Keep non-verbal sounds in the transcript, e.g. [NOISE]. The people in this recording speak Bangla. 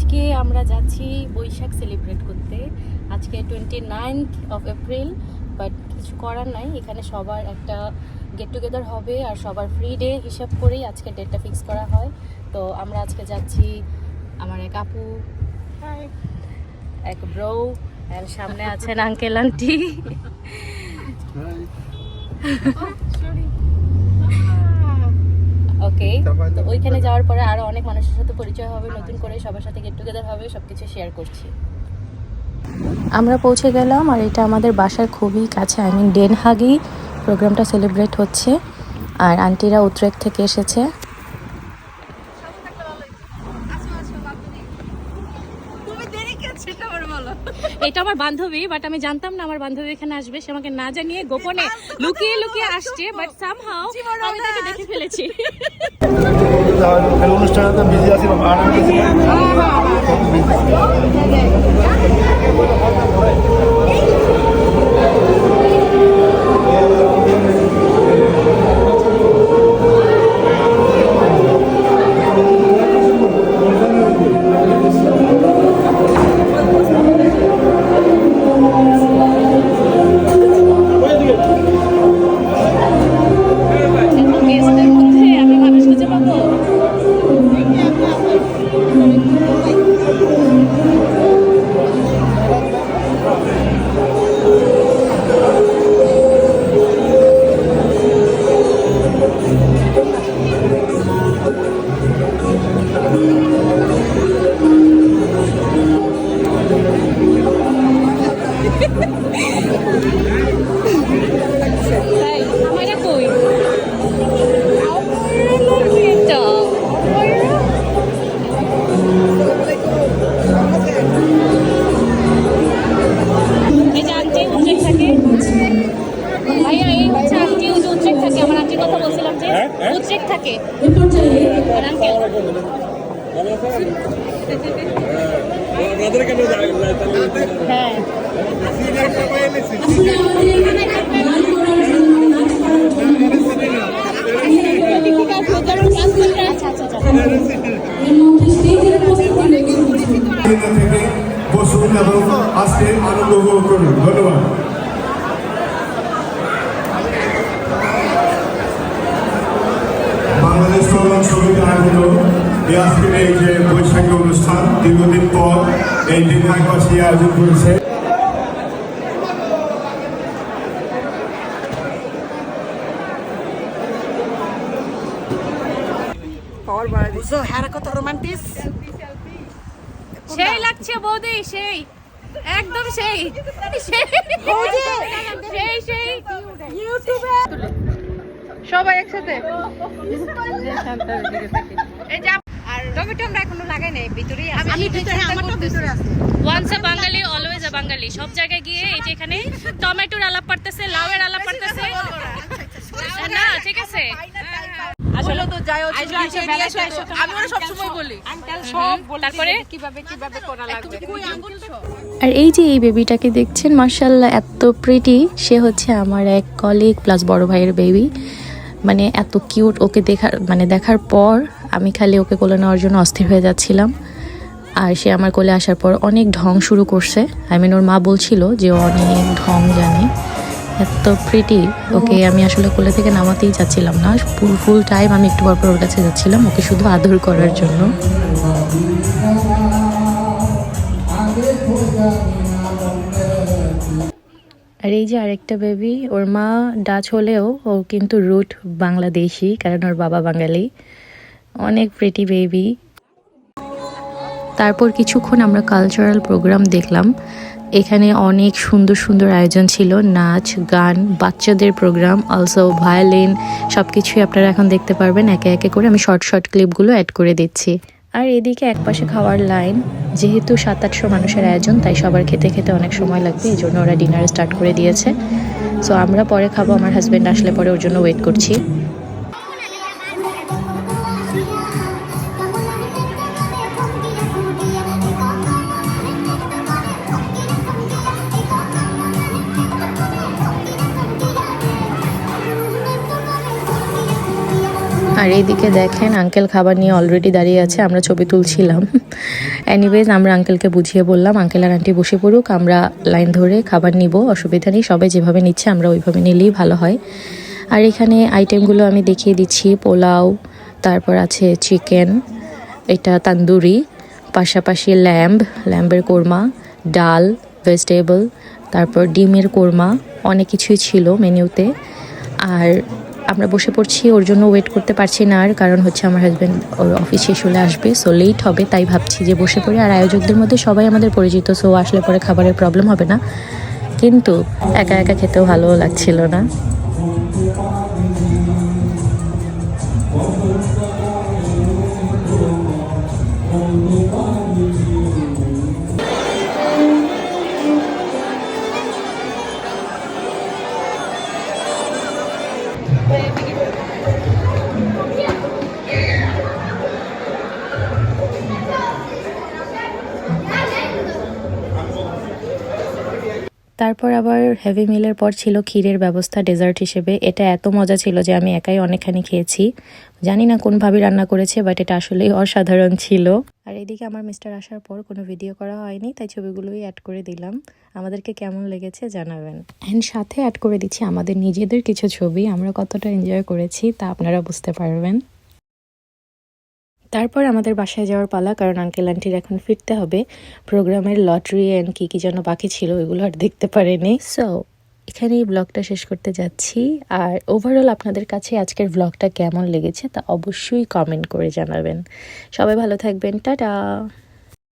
আজকে আমরা যাচ্ছি বৈশাখ সেলিব্রেট করতে। আজকে twenty ninth of April but কিছু করার নাই। এখানে সবার একটা গেট টুগেদার হবে আর সবার ফ্রি ডে হিসাব করেই আজকে ডেটটা ফিক্স করা হয়। তো আমরা আজকে যাচ্ছি আমার এক আপু এক ব্রো সামনে আছেন আঙ্কেল আন্টি [LAUGHS] ওকে তো ওইখানে যাওয়ার পরে আরও অনেক মানুষের সাথে পরিচয় হবে নতুন করে সবার সাথে গেট টুগেদার হবে সবকিছু শেয়ার করছি। আমরা পৌঁছে গেলাম আর এটা আমাদের বাসার খুবই কাছে আই মিন ডেন হাগি প্রোগ্রামটা সেলিব্রেট হচ্ছে। আর আন্টিরা উত্তরেক থেকে এসেছে। এটা আমার বান্ধবী বাট আমি জানতাম না আমার বান্ধবী এখানে আসবে। সে আমাকে না জানিয়ে গোপনে লুকিয়ে লুকিয়ে আসছে। বাট সামহাও আমি তাকে দেখে ফেলেছি। অনুষ্ঠানে তো বিজি আছি ভাইয়া এই হচ্ছে আন্টি ওই যে উদ্রেক থাকে আমার আন্টির কথা বলছিলাম যে উদ্রেক থাকে। আঙ্কেল হ্যাঁ। আচ্ছা আচ্ছা আচ্ছা। থেকে বসুন এবং আজকে আনন্দ উপভোগ করুন। ধন্যবাদ। কল্যাণ সমিতি আয়োজিত এই আজকের এই যে বৈশাখী অনুষ্ঠান দীর্ঘদিন পর এই দিনহাটবাসী আয়োজন করেছে। So, হ্যাঁ কত রোমান্টিস সেই লাগছে বৌদি সেই। একদম সেই। সেই সেই। সেই সবাই একসাথে। এই যে আর টমেটো আমরা এখনও লাগাই নাই ভিতরে আমি ভিতরে আমারটা ভিতরে আছে। Once a Bangali always a বাঙালি সব জায়গায় গিয়ে এই যে এখানে টমেটোর আলাপ লাউয়ের আলাপ পারতেছে। না। ঠিক আছে। আসলে তো যাই আমি ওরা সবসময় বলি। সব তারপরে? কীভাবে কীভাবে করা লাগবে। আর এই যে এই বেবিটাকে দেখছেন মার্শাল্লাহ এত প্রিটি সে হচ্ছে আমার এক কলিগ প্লাস বড় ভাইয়ের বেবি মানে এত কিউট ওকে দেখার মানে দেখার পর আমি খালি ওকে কোলে নেওয়ার জন্য অস্থির হয়ে যাচ্ছিলাম। আর সে আমার কোলে আসার পর অনেক ঢং শুরু করছে। আই মিন ওর মা বলছিল যে ও অনেক ঢং জানে। এত প্রিটি ওকে আমি আসলে কোলে থেকে নামাতেই যাচ্ছিলাম না। ফুল ফুল টাইম আমি একটু পর পর ওর কাছে যাচ্ছিলাম ওকে শুধু আদর করার জন্য। আর এই যে আরেকটা বেবি ওর মা ডাচ হলেও ও কিন্তু রুট বাংলাদেশি, কারণ ওর বাবা বাঙালি। অনেক প্রিটি বেবি তারপর কিছুক্ষণ আমরা কালচারাল প্রোগ্রাম দেখলাম। এখানে অনেক সুন্দর সুন্দর আয়োজন ছিল, নাচ, গান, বাচ্চাদের প্রোগ্রাম অলসো ভায়োলিন সব কিছুই আপনারা এখন দেখতে পারবেন। একে একে করে আমি শর্ট শর্ট ক্লিপগুলো অ্যাড করে দিচ্ছি। আর এদিকে একপাশে খাওয়ার লাইন, যেহেতু সাত আটশো মানুষের আয়োজন, তাই সবার খেতে খেতে অনেক সময় লাগবে এই জন্য ওরা ডিনার স্টার্ট করে দিয়েছে। সো আমরা পরে খাব, আমার হাজব্যান্ড আসলে পরে ওর জন্য ওয়েট করছি। আর এইদিকে দেখেন আঙ্কেল খাবার নিয়ে অলরেডি দাঁড়িয়ে আছে, আমরা ছবি তুলছিলাম। এনিওয়েজ আমরা আঙ্কেলকে বুঝিয়ে বললাম আঙ্কেল আর আন্টি বসে পড়ুক, আমরা লাইন ধরে খাবার নিব, অসুবিধা নেই, সবাই যেভাবে নিচ্ছে আমরা ওইভাবে নিলেই ভালো হয়। আর এখানে আইটেমগুলো আমি দেখিয়ে দিচ্ছি, পোলাও, তারপর আছে চিকেন এটা তান্দুরি, পাশাপাশি ল্যাম্ব ল্যাম্বের কোরমা, ডাল ভেজিটেবল তারপর ডিমের কোরমা, অনেক কিছুই ছিল মেনুতে আর আমরা বসে পড়ছি, ওর জন্য ওয়েট করতে পারছি না আর, কারণ হচ্ছে আমার হাজব্যান্ড ওর অফিস শেষ হলে আসবে সো লেট হবে, তাই ভাবছি যে বসে পড়ি। আর আয়োজকদের মধ্যে সবাই আমাদের পরিচিত সো আসলে পরে খাবারের প্রবলেম হবে না। কিন্তু একা একা খেতেও ভালো লাগছিল না। তারপর আবার হেভি মিলের পর ছিল ক্ষীরের ব্যবস্থা ডেজার্ট হিসেবে। এটা এত মজা ছিল যে আমি একাই অনেকখানি খেয়েছি। জানি না কোনভাবে রান্না করেছে বাট এটা আসলেই অসাধারণ ছিল। আর এদিকে আমার মিস্টার আসার পর কোনো ভিডিও করা হয়নি, তাই ছবিগুলোই অ্যাড করে দিলাম। আমাদেরকে কেমন লেগেছে জানাবেন। অ্যান্ড সাথে অ্যাড করে দিচ্ছি আমাদের নিজেদের কিছু ছবি। আমরা কতটা এনজয় করেছি তা আপনারা বুঝতে পারবেন। তারপর আমাদের বাসায় যাওয়ার পালা, কারণ আঙ্কেল আন্টির এখন ফিরতে হবে। প্রোগ্রামের লটারি অ্যান্ড কী কী যেন বাকি ছিল, ওইগুলো আর দেখতে পারেনি। সো এখানেই ব্লগটা শেষ করতে যাচ্ছি। আর ওভারঅল আপনাদের কাছে আজকের ব্লগটা কেমন লেগেছে তা অবশ্যই কমেন্ট করে জানাবেন। সবাই ভালো থাকবেন। টাটা!